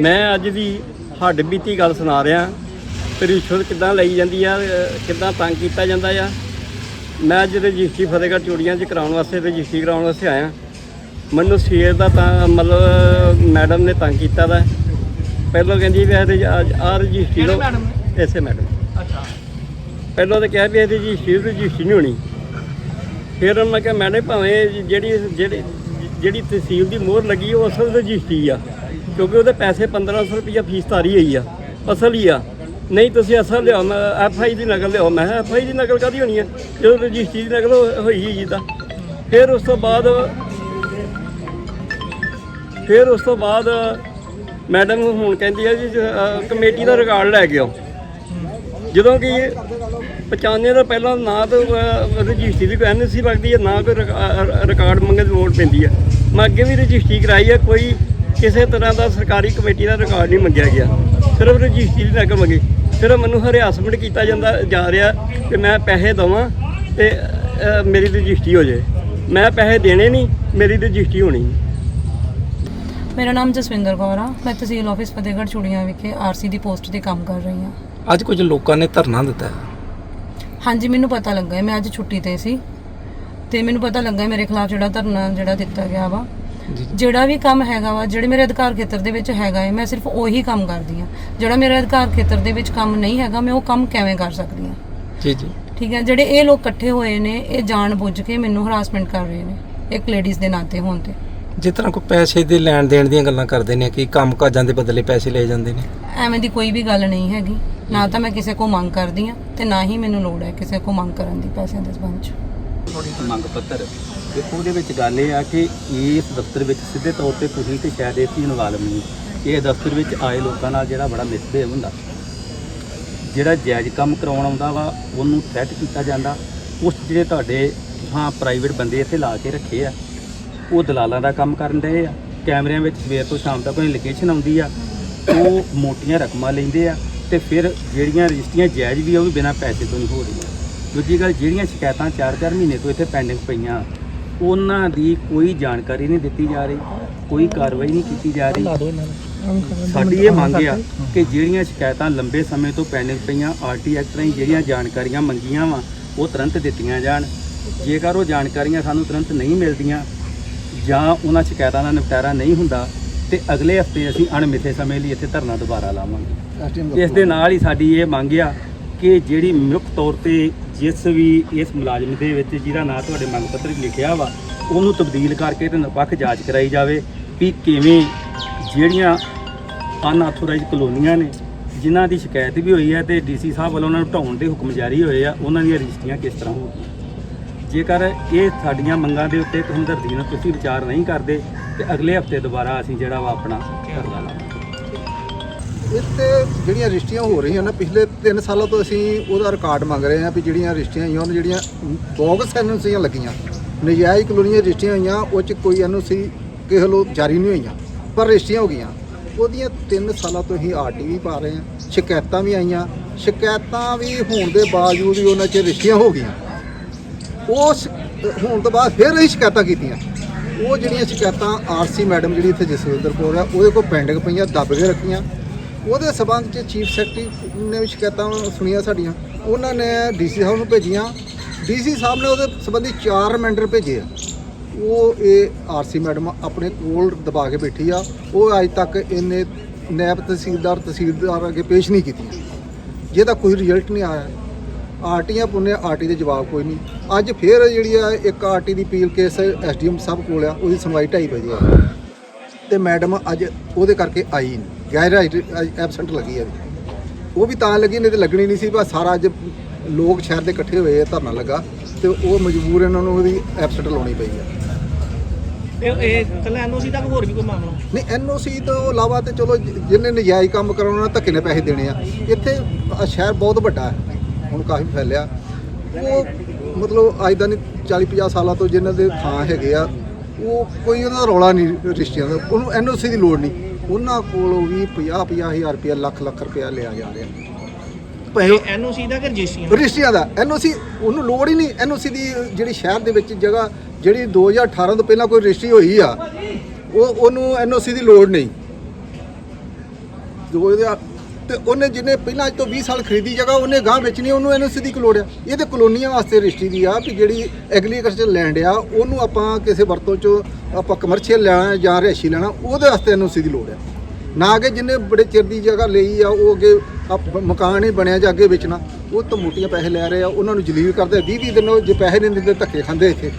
ਮੈਂ ਅੱਜ ਦੀ ਹੱਡ ਬੀਤੀ ਗੱਲ ਸੁਣਾ ਰਿਹਾ। ਤੇ ਰਿਸ਼ਵਤ ਕਿੱਦਾਂ ਲਈ ਜਾਂਦੀ ਆ ਕਿੱਦਾਂ ਤੰਗ ਕੀਤਾ ਜਾਂਦਾ ਆ। ਮੈਂ ਅੱਜ ਰਜਿਸਟਰੀ ਫਤਿਹਗੜ੍ਹ ਚੂੜੀਆਂ 'ਚ ਕਰਾਉਣ ਵਾਸਤੇ ਰਜਿਸਟਰੀ ਕਰਾਉਣ ਵਾਸਤੇ ਆਇਆ। ਮੈਨੂੰ ਸਵੇਰ ਦਾ ਤਾਂ ਮਤਲਬ ਮੈਡਮ ਨੇ ਤੰਗ ਕੀਤਾ ਦਾ। ਪਹਿਲਾਂ ਕਹਿੰਦੀ ਵੀ ਇਹਦੇ ਆ ਰਜਿਸਟਰੀ ਲਓ। ਐਸੇ ਮੈਡਮ। ਅੱਛਾ। ਪਹਿਲਾਂ ਤਾਂ ਕਿਹਾ ਵੀ ਇਹਦੀ ਰਜਿਸਟਰੀ ਰਜਿਸਟਰੀ ਨਹੀਂ ਹੋਣੀ। ਫਿਰ ਮੈਂ ਕਿਹਾ ਮੈਡਮ ਭਾਵੇਂ ਜਿਹੜੀ ਜਿਹੜੀ ਜਿਹੜੀ ਤਹਿਸੀਲ ਦੀ ਮੋਹਰ ਲੱਗੀ ਉਹ ਅਸਲ ਰਜਿਸਟਰੀ ਆ। ਕਿਉਂਕਿ ਉਹਦੇ ਪੈਸੇ 1500 ਰੁਪਈਆ ਫੀਸ ਤਾਰੀ ਹੋਈ ਆ, ਅਸਲ ਹੀ ਆ। ਨਹੀਂ ਤੁਸੀਂ ਅਸਲ ਲਿਆਓ, ਮੈਂ ਐਫ ਆਈ ਦੀ ਨਕਲ ਲਿਆਓ। ਮੈਂ ਐਫ ਆਈ ਦੀ ਨਕਲ ਕਾਦੀ ਹੋਣੀ ਹੈ ਜਦੋਂ ਰਜਿਸਟਰੀ ਦੀ ਨਕਲ ਹੋਈ ਹੀ ਜਿੱਦਾਂ ਫਿਰ ਉਸ ਤੋਂ ਬਾਅਦ ਫਿਰ ਉਸ ਤੋਂ ਬਾਅਦ ਮੈਡਮ ਹੁਣ ਕਹਿੰਦੀ ਆ ਜੀ ਕਮੇਟੀ ਦਾ ਰਿਕਾਰਡ ਲੈ ਕੇ ਆਓ। ਜਦੋਂ ਕਿ 95 ਦਾ ਪਹਿਲਾਂ ਨਾ ਤਾਂ ਰਜਿਸਟਰੀ ਦੀ ਕੋਈ ਐਨਸੀ ਲੱਗਦੀ ਹੈ ਨਾ ਕੋਈ ਰਿਕਾ- ਰਿਕਾਰਡ ਮੰਗਣ ਦੀ ਲੋੜ ਪੈਂਦੀ ਹੈ ਮੈਂ ਅੱਗੇ ਵੀ ਰਜਿਸਟਰੀ ਕਰਾਈ ਹੈ ਕੋਈ ਕਿਸੇ ਤਰ੍ਹਾਂ ਦਾ ਸਰਕਾਰੀ ਕਮੇਟੀ ਦਾ ਰਿਕਾਰਡ ਨਹੀਂ ਮੰਗਿਆ ਗਿਆ। ਸਿਰਫ ਰਜਿਸਟਰੀ ਦੀ ਨਕਲ ਮੰਗੀ। ਸਿਰਫ ਮੈਨੂੰ ਹਰਿਆਸਮੈਂਟ ਕੀਤਾ ਜਾਂਦਾ ਜਾ ਰਿਹਾ ਕਿ ਮੈਂ ਪੈਸੇ ਦਵਾਂ ਤੇ ਮੇਰੀ ਰਜਿਸਟਰੀ ਹੋ ਜਾਏ। ਮੈਂ ਪੈਸੇ ਦੇਣੇ ਨਹੀਂ ਮੇਰੀ ਰਜਿਸਟਰੀ ਹੋਣੀ ਨਹੀਂ। ਮੇਰਾ ਨਾਮ ਜਸਵਿੰਦਰ ਕੌਰ ਆ। ਮੈਂ ਤਹਿਸੀਲ ਆਫਿਸ ਫਤਿਹਗੜ੍ਹ ਚੂੜੀਆਂ ਵਿਖੇ ਆਰਸੀ ਦੀ ਪੋਸਟ ਤੇ ਕੰਮ ਕਰ ਰਹੀ ਹਾਂ। ਅੱਜ ਕੁਝ ਲੋਕਾਂ ਨੇ ਧਰਨਾ ਦਿੱਤਾ ਹਾਂਜੀ ਮੈਨੂੰ ਪਤਾ ਲੱਗਾ ਮੈਂ ਅੱਜ ਛੁੱਟੀ ਤੇ ਸੀ। ਤੇ ਮੈਨੂੰ ਪਤਾ ਲੱਗਾ ਮੇਰੇ ਖਿਲਾਫ ਜਿਹੜਾ ਧਰਨਾ ਜਿਹੜਾ ਦਿੱਤਾ ਗਿਆ ਵਾ ਜਿਹੜਾ ਵੀ ਕੰਮ ਹੈਗਾ ਵਾ ਜਿਹੜੇ ਮੇਰੇ ਅਧਿਕਾਰ ਖੇਤਰ ਦੇ ਵਿੱਚ ਹੈਗਾ ਹੈ ਮੈਂ ਸਿਰਫ ਉਹੀ ਕੰਮ ਕਰਦੀ ਹਾਂ। ਜਿਹੜਾ ਮੇਰੇ ਅਧਿਕਾਰ ਖੇਤਰ ਦੇ ਵਿੱਚ ਕੰਮ ਨਹੀਂ ਹੈਗਾ ਮੈਂ ਉਹ ਕੰਮ ਕਿਵੇਂ ਕਰ ਸਕਦੀ ਹਾਂ? ਜੀ ਜੀ। ਠੀਕ ਹੈ ਜਿਹੜੇ ਇਹ ਲੋਕ ਇਕੱਠੇ ਹੋਏ ਨੇ ਇਹ ਜਾਣ ਬੁੱਝ ਕੇ ਮੈਨੂੰ ਹਰਾਸਮੈਂਟ ਕਰ ਰਹੇ ਨੇ ਇੱਕ ਲੇਡੀਜ਼ ਦੇ ਨਾਤੇ ਹੋਣ ਤੇ। ਜਿਸ ਤਰ੍ਹਾਂ ਕੋਈ ਪੈਸੇ ਦੇ ਲੈਣ ਦੇਣ ਦੀਆਂ ਗੱਲਾਂ ਕਰਦੇ ਨੇ ਕਿ ਕੰਮ ਕਾਜਾਂ ਦੇ ਬਦਲੇ ਪੈਸੇ ਲਏ ਜਾਂਦੇ ਨੇ। ਐਵੇਂ ਦੀ ਕੋਈ ਵੀ ਗੱਲ ਨਹੀਂ ਹੈਗੀ। ਨਾ ਤਾਂ ਮੈਂ ਕਿਸੇ ਕੋ ਮੰਗ ਕਰਦੀ ਹਾਂ ਤੇ ਨਾ ਹੀ ਮੈਨੂੰ ਲੋੜ ਹੈ ਕਿਸੇ ਕੋ ਮੰਗ ਕਰਨ ਦੀ ਪੈਸਿਆਂ ਦੇ ਸੰਬੰਧ 'ਚ। ਮੰਗ ਪੱਤਰ। ਦੇਖੋ ਉਹਦੇ ਵਿੱਚ ਗੱਲ ਇਹ ਆ ਕਿ ਇਸ ਦਫ਼ਤਰ ਵਿੱਚ ਸਿੱਧੇ ਤੌਰ ਤੇ ਤੁਸੀਂ ਤੇ ਸ਼ਾਇਦ ਇਸ ਚੀਜ਼ ਇਨਵਾਲਵ ਨਹੀਂ ਇਹ ਦਫ਼ਤਰ ਵਿੱਚ ਆਏ ਲੋਕਾਂ ਨਾਲ ਜਿਹੜਾ ਬੜਾ ਮਿਸਬਿਹੇਵ ਹੁੰਦਾ। ਜਿਹੜਾ ਜਾਇਜ਼ ਕੰਮ ਕਰਾਉਣ ਆਉਂਦਾ ਵਾ, ਉਹਨੂੰ ਥ੍ਰੈਟ ਕੀਤਾ ਜਾਂਦਾ। ਉਸ ਜਿਹੜੇ ਤੁਹਾਡੇ ਹਾਂ ਪ੍ਰਾਈਵੇਟ ਬੰਦੇ ਇੱਥੇ ਲਾ ਕੇ ਰੱਖੇ ਆ, ਉਹ ਦਲਾਲਾਂ ਦਾ ਕੰਮ ਕਰਨ ਡਏ ਆ। ਕੈਮਰਿਆਂ ਵਿੱਚ ਸਵੇਰ ਤੋਂ ਸ਼ਾਮ ਤੱਕ ਕੋਈ ਲੋਕੇਸ਼ਨ ਆਉਂਦੀ ਆ। ਉਹ ਮੋਟੀਆਂ ਰਕਮਾਂ ਲੈਂਦੇ ਆ ਤੇ ਫਿਰ ਜਿਹੜੀਆਂ ਰਜਿਸਟਰੀਆਂ ਜਾਇਜ਼ ਵੀ ਆ, ਉਹ ਵੀ ਬਿਨਾਂ ਪੈਸੇ ਤੋਂ ਨਹੀਂ ਹੋ ਰਹੀਆਂ। ਦੂਜੀ ਗੱਲ, ਜਿਹੜੀਆਂ ਸ਼ਿਕਾਇਤਾਂ 4-4 ਮਹੀਨੇ ਤੋਂ ਇੱਥੇ ਪੈਂਡਿੰਗ ਪਈਆਂ। ਉਹਨਾਂ ਦੀ ਕੋਈ ਜਾਣਕਾਰੀ ਨਹੀਂ ਦਿੱਤੀ ਜਾ ਰਹੀ, ਕੋਈ ਕਾਰਵਾਈ ਨਹੀਂ ਕੀਤੀ ਜਾ ਰਹੀ। ਸਾਡੀ ਇਹ ਮੰਗ ਆ ਕਿ ਜਿਹੜੀਆਂ ਸ਼ਿਕਾਇਤਾਂ ਲੰਬੇ ਸਮੇਂ ਤੋਂ ਪੈਂਡਿੰਗ ਪਈਆਂ, ਆਰਟੀ ਐਕਟ ਰਾਹੀਂ ਜਿਹੜੀਆਂ ਜਾਣਕਾਰੀਆਂ ਮੰਗੀਆਂ ਵਾ, ਉਹ ਤੁਰੰਤ ਦਿੱਤੀਆਂ ਜਾਣ। ਜੇਕਰ ਉਹ ਜਾਣਕਾਰੀਆਂ ਸਾਨੂੰ ਤੁਰੰਤ ਨਹੀਂ ਮਿਲਦੀਆਂ ਜਾਂ ਉਹਨਾਂ ਸ਼ਿਕਾਇਤਾਂ ਦਾ ਨਿਪਟਾਰਾ ਨਹੀਂ ਹੁੰਦਾ, ਤੇ ਅਗਲੇ ਹਫ਼ਤੇ ਅਸੀਂ ਅਣਮਿੱਥੇ ਸਮੇਂ ਲਈ ਇੱਥੇ ਧਰਨਾ ਦੁਬਾਰਾ ਲਾਵਾਂਗੇ। ਇਸ ਦੇ ਨਾਲ ਹੀ ਸਾਡੀ ਇਹ ਮੰਗ ਆ ਕਿ ਜਿਹੜੀ ਮੁੱਖ ਤੌਰ ਤੇ ਜਿਸ ਵੀ ਇਸ ਮੁਲਾਜ਼ਮ ਦੇ ਵਿੱਚ ਜਿਹਦਾ ਨਾਂ ਤੁਹਾਡੇ ਮੰਗ ਪੱਤਰ 'ਚ ਲਿਖਿਆ ਵਾ, ਉਹਨੂੰ ਤਬਦੀਲ ਕਰਕੇ ਤੇ ਨਿਰਪੱਖ ਜਾਂਚ ਕਰਾਈ ਜਾਵੇ ਵੀ ਕਿਵੇਂ ਜਿਹੜੀਆਂ ਅਨਆਥੋਰਾਈਜ਼ ਕਲੋਨੀਆਂ ਨੇ, ਜਿਨ੍ਹਾਂ ਦੀ ਸ਼ਿਕਾਇਤ ਵੀ ਹੋਈ ਹੈ ਤੇ ਡੀਸੀ ਸਾਹਿਬ ਵੱਲੋਂ ਉਹਨਾਂ ਨੂੰ ਢਾਉਣ ਦੇ ਹੁਕਮ ਜਾਰੀ ਹੋਏ ਆ, ਉਹਨਾਂ ਦੀਆਂ ਰਜਿਸਟਰੀਆਂ ਕਿਸ ਤਰ੍ਹਾਂ ਹੋਣਗੀਆਂ? ਜੇਕਰ ਇਹ ਸਾਡੀਆਂ ਮੰਗਾਂ ਦੇ ਉੱਤੇ ਹਮਦਰਦੀ ਨਾਲ ਤੁਸੀਂ ਵਿਚਾਰ ਨਹੀਂ ਕਰਦੇ, ਤੇ ਅਗਲੇ ਹਫ਼ਤੇ ਦੁਬਾਰਾ ਅਸੀਂ ਜਿਹੜਾ ਵਾ ਆਪਣਾ ਧਰਨਾ ਲਾਵਾਂਗੇ ਇੱਥੇ ਜਿਹੜੀਆਂ ਰਜਿਸਟਰੀਆਂ ਹੋ ਰਹੀਆਂ ਨਾ, ਪਿਛਲੇ 3 ਸਾਲਾਂ ਤੋਂ ਅਸੀਂ ਉਹਦਾ ਰਿਕਾਰਡ ਮੰਗ ਰਹੇ ਹਾਂ ਵੀ ਜਿਹੜੀਆਂ ਰਜਿਸਟਰੀਆਂ ਹੋਈਆਂ ਉਹਨਾਂ ਜਿਹੜੀਆਂ ਬੋਗਸ ਐਨਓਸੀਆਂ ਲੱਗੀਆਂ। ਨਜਾਇਜ਼ ਕਲੋਨੀਆਂ ਰਜਿਸਟਰੀਆਂ ਹੋਈਆਂ, ਉਹ ਚ ਕੋਈ ਐਨਓਸੀ ਕਿਸੇ ਲੋ ਜਾਰੀ ਨਹੀਂ ਹੋਈਆਂ, ਪਰ ਰਜਿਸਟਰੀਆਂ ਹੋ ਗਈਆਂ। ਉਹਦੀਆਂ 3 ਸਾਲਾਂ ਤੋਂ ਅਸੀਂ ਆਰਟੀਵੀ ਪਾ ਰਹੇ ਹਾਂ, ਸ਼ਿਕਾਇਤਾਂ ਵੀ ਆਈਆਂ। ਸ਼ਿਕਾਇਤਾਂ ਵੀ ਹੋਣ ਦੇ ਬਾਵਜੂਦ ਵੀ ਉਹਨਾਂ ਚ ਰਜਿਸਟਰੀਆਂ ਹੋ ਗਈਆਂ। ਉਸ ਹੋਣ ਤੋਂ ਬਾਅਦ ਫਿਰ ਅਸੀਂ ਸ਼ਿਕਾਇਤਾਂ ਕੀਤੀਆਂ। ਉਹ ਜਿਹੜੀਆਂ ਸ਼ਿਕਾਇਤਾਂ ਆਰਸੀ ਮੈਡਮ ਜਿਹੜੀ ਇੱਥੇ ਜਸਵਿੰਦਰ ਕੌਰ ਆ ਉਹਦੇ ਕੋਲ ਪੈਂਡਿੰਗ ਪਈਆਂ, ਦੱਬ ਕੇ ਰੱਖੀਆਂ। ਉਹਦੇ ਸਬੰਧ ਚ ਚੀਫ ਸੈਕਟਰੀ ਨੇ ਵੀ ਸ਼ਿਕਾਇਤਾਂ ਸੁਣੀਆਂ ਸਾਡੀਆਂ। ਉਹਨਾਂ ਨੇ ਡੀਸੀ ਸਾਹਿਬ ਨੂੰ ਭੇਜੀਆਂ। ਡੀਸੀ ਸਾਹਿਬ ਨੇ ਉਹਦੇ ਸੰਬੰਧੀ ਚਾਰ ਰਿਮਾਈਂਡਰ ਭੇਜੇ ਆ। ਉਹ ਇਹ ਆਰਸੀ ਮੈਡਮ ਆਪਣੇ ਕੋਲ ਦਬਾ ਕੇ ਬੈਠੀ ਆ। ਉਹ ਅੱਜ ਤੱਕ ਇਹਨੇ ਨੈਬ ਤਹਿਸੀਲਦਾਰ ਤਹਿਸੀਲਦਾਰ ਅੱਗੇ ਪੇਸ਼ ਨਹੀਂ ਕੀਤੀ। ਜਿਹਦਾ ਕੋਈ ਰਿਜ਼ਲਟ ਨਹੀਂ ਆਇਆ। ਆਰਟੀਆਂ ਪੁੰਨੇ, ਆਰਟੀ ਦੇ ਜਵਾਬ ਕੋਈ ਨਹੀਂ। ਅੱਜ ਫੇਰ ਜਿਹੜੀ ਆ ਇੱਕ ਆਰਟੀ ਦੀ ਅਪੀਲ ਕੇਸ ਐਸਡੀਐਮ ਸਾਹਿਬ ਕੋਲ ਆ, ਉਹਦੀ ਸੁਣਵਾਈ ਢਾਈ ਵਜੇ ਆ। ਤੇ ਮੈਡਮ ਅੱਜ ਉਹਦੇ ਕਰਕੇ ਆਈ ਨਹੀਂ ਗੈਰ ਐਬਸੈਂਟ ਲੱਗੀ ਆ। ਇਹਦੀ। ਉਹ ਵੀ ਤਾਂ ਲੱਗੀ ਨਹੀਂ ਤੇ ਲੱਗਣੀ ਨਹੀਂ ਸੀ ਬਸ ਸਾਰਾ ਅੱਜ ਲੋਕ ਸ਼ਹਿਰ ਦੇ ਇਕੱਠੇ ਹੋਏ ਆ ਧਰਨਾ ਲੱਗਾ ਤੇ ਉਹ ਮਜਬੂਰ ਇਹਨਾਂ ਨੂੰ ਉਹਦੀ ਐਬਸੈਂਟ ਲਾਉਣੀ ਪਈ ਆ। ਇਹ ਇਹ ਕੱਲਾ ਐਨਓਸੀ ਤੱਕ ਹੋਰ ਵੀ ਕੋਈ ਮਾਮਲਾ? ਨਹੀਂ ਐਨਓਸੀ ਤੋਂ ਇਲਾਵਾ ਤੇ ਚਲੋ ਜਿ- ਜਿਹਨੇ ਨਜਾਇਜ਼ ਕੰਮ ਕਰਾਉਣਾ ਧੱਕੇ ਨੇ ਪੈਸੇ ਦੇਣੇ ਆ। ਇੱਥੇ ਆਹ ਸ਼ਹਿਰ ਬਹੁਤ ਵੱਡਾ ਹੈ ਹੁਣ ਕਾਫੀ ਫੈਲਿਆ। ਉਹ ਮਤਲਬ ਅੱਜ ਦਾ ਨਹੀਂ 40 50 ਸਾਲਾਂ ਤੋਂ ਜਿਨ੍ਹਾਂ ਦੇ ਥਾਂ ਹੈਗੇ ਆ ਉਹ ਕੋਈ ਉਹਨਾਂ ਦਾ ਰੌਲਾ ਨਹੀਂ ਰਿਸ਼ਤਿਆਂ ਦਾ ਉਹਨੂੰ ਐਨਓਸੀ ਦੀ ਲੋੜ ਨਹੀਂ। ਉਹਨਾਂ ਕੋਲੋਂ ਵੀ 50 50 ਹਜ਼ਾਰ ਰੁਪਇਆ ਲੱਖ ਲੱਖ ਰੁਪਇਆ ਲਿਆ ਜਾ ਰਿਹਾ। ਭਾਵੇਂ ਐਨਓਸੀ ਦਾ ਕਿ ਰਜਿਸਟਰੀਆਂ ਰਜਿਸਟਰੀਆਂ ਦਾ। ਐਨਓਸੀ ਉਹਨੂੰ ਲੋੜ ਹੀ ਨਹੀਂ। ਐਨਓਸੀ ਦੀ ਜਿਹੜੀ ਸ਼ਹਿਰ ਦੇ ਵਿੱਚ ਜਗ੍ਹਾ ਜਿਹੜੀ 2018 ਤੋਂ ਪਹਿਲਾਂ ਕੋਈ ਰਜਿਸਟਰੀ ਹੋਈ ਆ ਉਹ ਉਹਨੂੰ ਐਨਓਸੀ ਦੀ ਲੋੜ ਨਹੀਂ। ਦੋ ਹਜ਼ਾਰ ਤੇ ਉਹਨੇ ਜਿਹਨੇ ਪਹਿਲਾਂ ਅੱਜ ਤੋਂ 20 ਸਾਲ ਖਰੀਦੀ ਜਗ੍ਹਾ, ਉਹਨੇ ਗਾਂ ਵੇਚਣੀ, ਉਹਨੂੰ ਐਨਓਸੀ ਦੀ ਲੋੜ ਆ। ਇਹ ਤੇ ਕਲੋਨੀਆਂ ਵਾਸਤੇ ਰਜਿਸਟਰੀ ਦੀ ਆ ਵੀ ਜਿਹੜੀ ਐਗਰੀਕਲਚਰ ਲੈਂਡ ਆ, ਉਹਨੂੰ ਆਪਾਂ ਕਿਸੇ ਵਰਤੋਂ ਚ ਆਪਾਂ ਕਮਰਸ਼ੀਅਲ ਲੈਣਾ ਜਾਂ ਰਿਹਾਇਸ਼ੀ ਲੈਣਾ, ਉਹਦੇ ਵਾਸਤੇ ਐਨਓਸੀ ਦੀ ਲੋੜ ਆ। ਨਾ ਕਿ ਜਿਹਨੇ ਬੜੇ ਚਿਰ ਦੀ ਜਗ੍ਹਾ ਲਈ ਆ, ਉਹ ਅੱਗੇ ਆਪ- ਮਕਾਨ ਹੀ ਬਣਿਆ ਜਾਂ ਅੱਗੇ ਵੇਚਣਾ, ਉਹ ਤਾਂ ਮੋਟੀਆਂ ਪੈਸੇ ਲੈ ਰਹੇ ਆ, ਉਹਨਾਂ ਨੂੰ ਜਲੀਲ ਕਰਦੇ 20 20 ਦਿਨ ਉਹ ਜੇ ਪੈਸੇ ਨਹੀਂ ਦਿੰਦੇ, ਧੱਕੇ ਖਾਂਦੇ ਇੱਥੇ।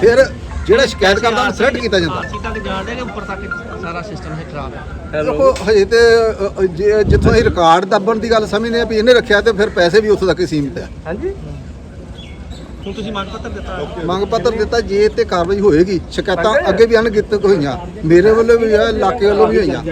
ਫਿਰ ਜਿਹੜਾ ਸ਼ਿਕਾਇਤ ਕਰਦਾ ਉਹਨੂੰ ਥ੍ਰੈਟ ਕੀਤਾ ਜਾਂਦਾ। ਆਰਸੀ ਤੱਕ ਜਾਣਦੇ ਕਿ ਉੱਪਰ ਤੱਕ ਸਾਰਾ ਸਿਸਟਮ ਹੈ ਖਰਾਬ ਹੈ। ਦੇਖੋ ਹਜੇ ਤੇ ਅ, ਅ, ਜੇ- ਜਿੱਥੋਂ ਅਸੀਂ ਰਿਕਾਰਡ ਦੱਬਣ ਦੀ ਗੱਲ ਸਮਝਦੇ ਆ ਵੀ ਇਹਨੇ ਰੱਖਿਆ ਤੇ ਫਿਰ ਪੈਸੇ ਵੀ ਉੱਥੋਂ ਤੱਕ ਹੀ ਸੀਮਿਤ ਆ ਹਾਂਜੀ। ਹੁਣ ਤੁਸੀਂ ਮੰਗ ਪੱਤਰ ਦਿੱਤਾ ਮੰਗ ਪੱਤਰ ਦਿੱਤਾ ਜੇ ਤੇ ਕਾਰਵਾਈ ਹੋਏਗੀ ਸ਼ਿਕਾਇਤਾਂ ਅੱਗੇ ਵੀ ਅਣਗਿਣਤ ਹੋਈਆਂ ਮੇਰੇ ਵੱਲੋਂ ਵੀ ਹੋਇਆ ਇਲਾਕੇ ਵੱਲੋਂ ਵੀ ਹੋਈਆਂ।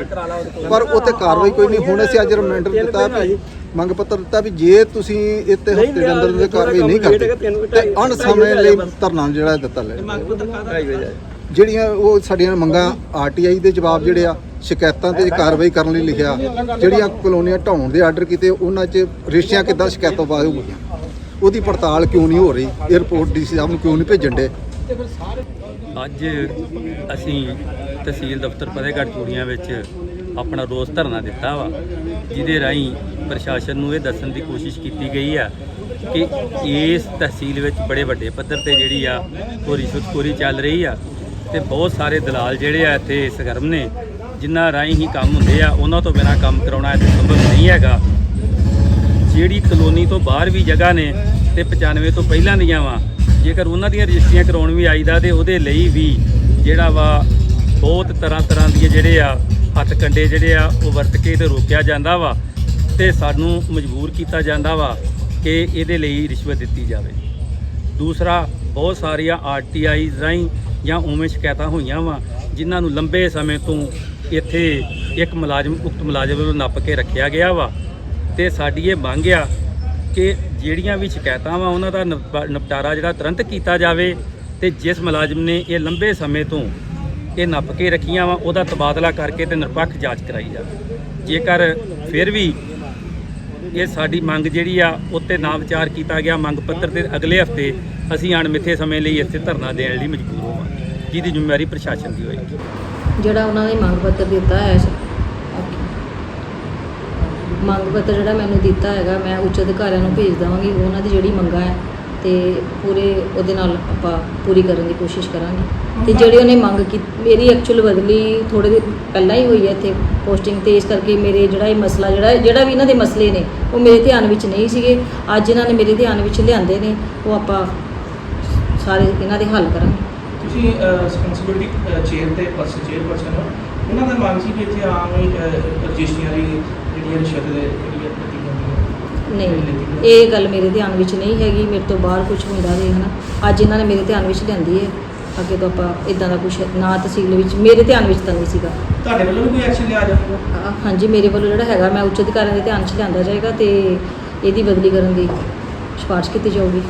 ਪਰ ਉੱਥੇ ਕਾਰਵਾਈ ਕੋਈ ਨਹੀਂ ਹੁਣ ਅਸੀਂ ਅੱਜ ਰਿਮਾਈਂਡਰ ਦਿੱਤਾ ਵੀ ਮੰਗ ਪੱਤਰ ਦਿੱਤਾ ਵੀ ਜੇ ਤੁਸੀਂ ਇੱਥੇ ਹਫ਼ਤੇ ਦੇ ਅੰਦਰ ਦੇ ਕਾਰਵਾਈ ਨਹੀਂ ਕਰਦੇ ਤੇ ਅਣ ਸਮੇਂ ਲਈ ਧਰਨਾ ਜਿਹੜਾ ਦਿੱਤਾ ਲੈ। ਮੰਗ ਪੱਤਰ ਕਾਹਦਾ ਜਿਹੜੀਆਂ ਉਹ ਸਾਡੀਆਂ ਮੰਗਾਂ ਆਰਟੀਆਈ ਦੇ ਜਵਾਬ ਜਿਹੜੇ ਆ ਸ਼ਿਕਾਇਤਾਂ ਤੇ ਕਾਰਵਾਈ ਕਰਨ ਲਈ ਲਿਖਿਆ ਜਿਹੜੀਆਂ ਕਲੋਨੀਆਂ ਢਾਉਣ ਦੇ ਆਰਡਰ ਕੀਤੇ ਉਹਨਾਂ 'ਚ ਰਿਸ਼ਤਿਆਂ ਕਿੱਦਾਂ ਸ਼ਿਕਾਇਤਾਂ ਬਾਅਦ ਹੋਈਆਂ? ਉਹਦੀ ਪੜਤਾਲ ਕਿਉਂ ਨਹੀਂ ਹੋ ਰਹੀ? ਇਹ ਰਿਪੋਰਟ ਡੀਸੀ ਸਾਹਿਬ ਨੂੰ ਕਿਉਂ ਨਹੀਂ ਭੇਜਣ ਦੇ? ਅੱਜ ਅਸੀਂ ਤਹਿਸੀਲ ਦਫ਼ਤਰ ਫਤਿਹਗੜ੍ਹ ਚੂੜੀਆਂ ਵਿੱਚ ਆਪਣਾ ਰੋਸ ਧਰਨਾ ਦਿੱਤਾ ਵਾ, ਜਿਹਦੇ ਰਾਹੀਂ ਪ੍ਰਸ਼ਾਸਨ ਨੂੰ ਇਹ ਦੱਸਣ ਦੀ ਕੋਸ਼ਿਸ਼ ਕੀਤੀ ਗਈ ਆ ਕਿ ਇਸ ਤਹਿਸੀਲ ਵਿੱਚ ਬੜੇ ਵੱਡੇ ਪੱਧਰ ਤੇ ਜਿਹੜੀ ਆ ਉਹ ਰਿਸ਼ਵਤਖੋਰੀ ਚੱਲ ਰਹੀ ਆ ਤੇ ਬਹੁਤ ਸਾਰੇ ਦਲਾਲ ਜਿਹੜੇ ਆ ਇੱਥੇ ਸਰਗਰਮ ਨੇ, ਜਿਨ੍ਹਾਂ ਰਾਹੀਂ ਹੀ ਕੰਮ ਹੁੰਦੇ ਆ, ਉਹਨਾਂ ਤੋਂ ਬਿਨਾਂ ਕੰਮ ਕਰਾਉਣਾ ਇੱਥੇ ਸੰਭਵ ਨਹੀਂ ਹੈਗਾ। ਜਿਹੜੀ ਕਲੋਨੀ ਤੋਂ ਬਾਹਰ ਵੀ ਜਗ੍ਹਾ ਨੇ ਤੇ 95 ਤੋਂ ਪਹਿਲਾਂ ਦੀਆਂ ਵਾ, ਜੇਕਰ ਉਹਨਾਂ ਦੀਆਂ ਰਜਿਸਟਰੀਆਂ ਕਰਾਉਣ ਵੀ ਆਈਦਾ ਤੇ ਉਹਦੇ ਲਈ ਵੀ ਜਿਹੜਾ ਵਾ ਬਹੁਤ ਤਰ੍ਹਾਂ ਤਰ੍ਹਾਂ ਦੀਆਂ ਜਿਹੜੇ ਆ ਹੱਥ ਕੰਡੇ ਜਿਹੜੇ ਆ, ਉਹ ਵਰਤ ਕੇ ਤੇ ਰੋਕਿਆ ਜਾਂਦਾ ਵਾ ਤੇ ਸਾਨੂੰ ਮਜਬੂਰ ਕੀਤਾ ਜਾਂਦਾ ਵਾ ਕਿ ਇਹਦੇ ਲਈ ਰਿਸ਼ਵਤ ਦਿੱਤੀ ਜਾਵੇ। ਦੂਸਰਾ, ਬਹੁਤ ਸਾਰੀਆਂ ਆਰਟੀਆਈ ਰਾਹੀਂ ਜਾਂ ਉਵੇਂ ਸ਼ਿਕਾਇਤਾਂ ਹੋਈਆਂ ਵਾ, ਜਿਨ੍ਹਾਂ ਨੂੰ ਲੰਬੇ ਸਮੇਂ ਤੋਂ ਇੱਥੇ ਇੱਕ ਮੁਲਾਜ਼ਮ, ਉਕਤ ਮੁਲਾਜ਼ਮ ਵੱਲੋਂ ਨੱਪ ਕੇ ਰੱਖਿਆ ਗਿਆ ਵਾ। ਤੇ ਸਾਡੀ ਇਹ ਮੰਗ ਆ ਕਿ ਜਿਹੜੀਆਂ ਵੀ ਸ਼ਿਕਾਇਤਾਂ ਵਾ ਉਹਨਾਂ ਦਾ ਨਿਪ- ਨਿਪਟਾਰਾ ਜਿਹੜਾ ਤੁਰੰਤ ਕੀਤਾ ਜਾਵੇ ਤੇ ਜਿਸ ਮੁਲਾਜ਼ਮ ਨੇ ਇਹ ਲੰਬੇ ਸਮੇਂ ਤੋਂ ਇਹ ਨੱਪ ਕੇ ਰੱਖੀਆਂ ਵਾ, ਉਹਦਾ ਤਬਾਦਲਾ ਕਰਕੇ ਤੇ ਨਿਰਪੱਖ ਜਾਂਚ ਕਰਾਈ ਜਾਵੇ। ਜੇਕਰ ਫਿਰ ਵੀ ਇਹ ਸਾਡੀ ਮੰਗ ਜਿਹੜੀ ਆ ਉੱਤੇ ਨਾ ਵਿਚਾਰ ਕੀਤਾ ਗਿਆ, ਮੰਗ ਪੱਤਰ ਤੇ ਅਗਲੇ ਹਫ਼ਤੇ ਅਸੀਂ ਅਣਮਿੱਥੇ ਸਮੇਂ ਲਈ ਇੱਥੇ ਧਰਨਾ ਦੇਣ ਲਈ ਮਜਬੂਰ ਹੋਵਾਂਗੇ। ਜਿਹਦੀ ਜ਼ਿੰਮੇਵਾਰੀ ਪ੍ਰਸ਼ਾਸਨ ਦੀ ਹੋਏਗੀ। ਜਿਹੜਾ ਉਹਨਾਂ ਨੇ ਮੰਗ ਪੱਤਰ ਦਿੱਤਾ ਹੈ ਮੰਗ ਪੱਤਰ ਜਿਹੜਾ ਮੈਨੂੰ ਦਿੱਤਾ ਹੈਗਾ ਮੈਂ ਉੱਚ ਅਧਿਕਾਰੀਆਂ ਨੂੰ ਭੇਜ ਦੇਵਾਂਗੀ ਉਹਨਾਂ ਦੀ ਜਿਹੜੀ ਮੰਗਾਂ ਹੈ ਤੇ ਪੂਰੇ ਉਹਦੇ ਨਾਲ ਆਪਾਂ ਪੂਰੀ ਕਰਨ ਦੀ ਕੋਸ਼ਿਸ਼ ਕਰਾਂਗੇ। ਤੇ ਜਿਹੜੀ ਉਹਨੇ ਮੰਗ ਕੀਤੀ ਮੇਰੀ ਐਕਚੁਅਲ ਬਦਲੀ ਥੋੜੇ ਦਿਨ ਪਹਿਲਾਂ ਹੀ ਹੋਈ ਹੈ ਇੱਥੇ ਪੋਸਟਿੰਗ ਤੇ ਇਸ ਕਰਕੇ ਮੇਰੇ ਜਿਹੜਾ ਇਹ ਮਸਲਾ ਜਿਹੜਾ ਜਿਹੜਾ ਵੀ ਇਹਨਾਂ ਦੇ ਮਸਲੇ ਨੇ ਉਹ ਮੇਰੇ ਧਿਆਨ ਵਿੱਚ ਨਹੀਂ ਸੀਗੇ। ਅੱਜ ਇਹਨਾਂ ਨੇ ਮੇਰੇ ਧਿਆਨ ਵਿੱਚ ਲਿਆਂਦੇ ਨੇ ਉਹ ਆਪਾਂ ਸਾਰੇ ਇਹਨਾਂ ਦੇ ਹੱਲ ਕਰਾਂਗੇ। ਤੁਸੀਂ ਰਿਸਪੌਂਸਿਬਿਲਟੀ ਚੇਅਰ ਤੇ ਪਰਸਨ ਚੇਅਰ ਪਰਸਨ ਹੋ। ਉਹਨਾਂ ਦਾ ਮੰਗ ਸੀ ਕਿ ਇੱਥੇ ਆਮ ਹੀ ਰਜਿਸਟਰੀਆਂ ਦੀ ਰਿਸ਼ਵਤ ਦੇ ਹੈ ਨਹੀਂ ਇਹ ਗੱਲ ਮੇਰੇ ਧਿਆਨ ਵਿੱਚ ਨਹੀਂ ਹੈਗੀ ਮੇਰੇ ਤੋਂ ਬਾਹਰ ਕੁਝ ਹੁੰਦਾ ਰਹੇ ਹਨਾ? ਅੱਜ ਇਹਨਾਂ ਨੇ ਮੇਰੇ ਧਿਆਨ ਵਿੱਚ ਲਿਆਂਦੀ ਹੈ ਅੱਗੇ ਤੋਂ ਆਪਾਂ ਇਦਾਂ ਦਾ ਕੁਝ ਨਾ ਤਹਿਸੀਲ ਵਿੱਚ ਮੇਰੇ ਧਿਆਨ ਵਿੱਚ ਤਾਂ ਨਹੀਂ ਸੀਗਾ। ਤੁਹਾਡੇ ਵੱਲੋਂ ਵੀ ਕੋਈ ਐਕਸ਼ਨ ਲਿਆ ਜਾਊਗਾ ਹਾਂਜੀ ਮੇਰੇ ਵੱਲੋਂ ਜਿਹੜਾ ਹੈਗਾ ਮੈਂ ਉੱਚ ਅਧਿਕਾਰੀਆਂ ਦੇ ਧਿਆਨ 'ਚ ਲਿਆਂਦਾ ਜਾਏਗਾ ਤੇ ਇਹਦੀ ਬਦਲੀ ਕਰਨ ਦੀ ਸਿਫਾਰਿਸ਼ ਕੀਤੀ ਜਾਊਗੀ।